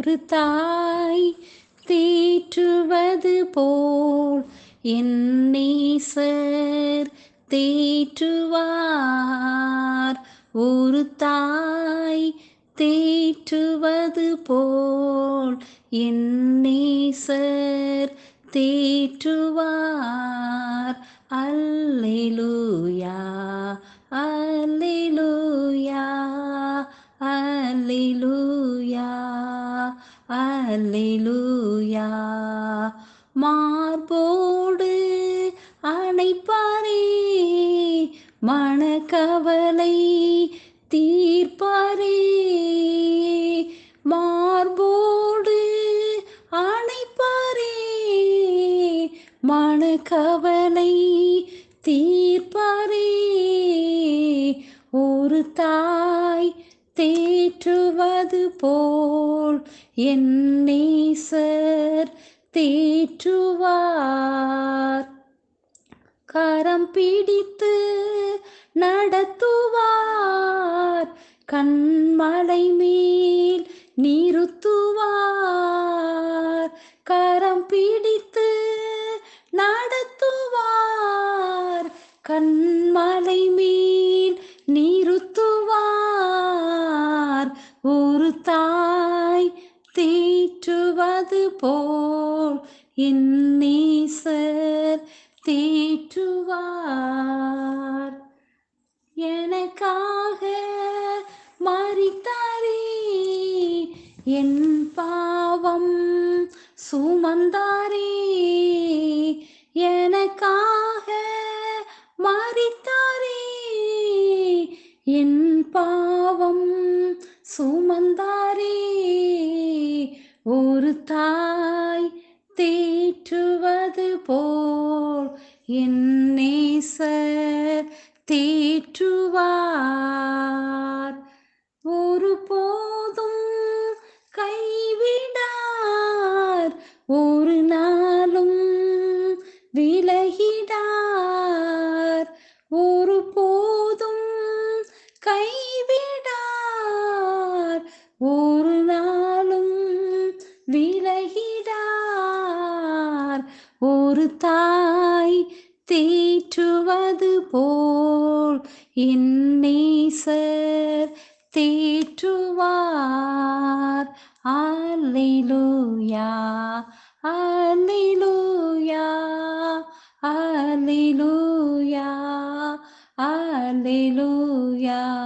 ஒரு தாய் தேற்றுவது போல் என் தேற்றுவார். ஒரு தாய் தேற்றுவது போல் என்னேசர் தேற்றுவார். அல்லேலூயா அல்லேலூயா அல்லேலூயா. அல்லேலூயா. மார்போடு அணைப்பாரே மனக்கவலை தீர்ப்பாரே. மார்போடு அணைப்பாரே மனக்கவலை தீர்ப்பாரே. ஒரு தாய் தேற்றுவது போல் என் நேசர் தேற்றுவார். கரம் பிடித்து நடத்துவார். கண்மலை மேல் நிறுத்துவார். கரம் பிடித்து நடத்துவார். கண்மலை மேல் ஒரு தாய் தேற்றுவது போல் என் நேசர் தேற்றுவார் எனக்காக மறித்தாரே என் பாவம் சுமந்தாரே. எனக்காக சுமந்தாரே ஒரு தாய் தேற்றுவது போல் என்னேசர் தேற்றுவார். ஒரு போதும் கைவிடார் ஒரு நாளும் விலகிடார். ஓ தேற்றுவது போல் என் நேசர் தேற்றுவார். அல்லேலூயா அல்லேலூயா அல்லேலூயா அல்லேலூயா.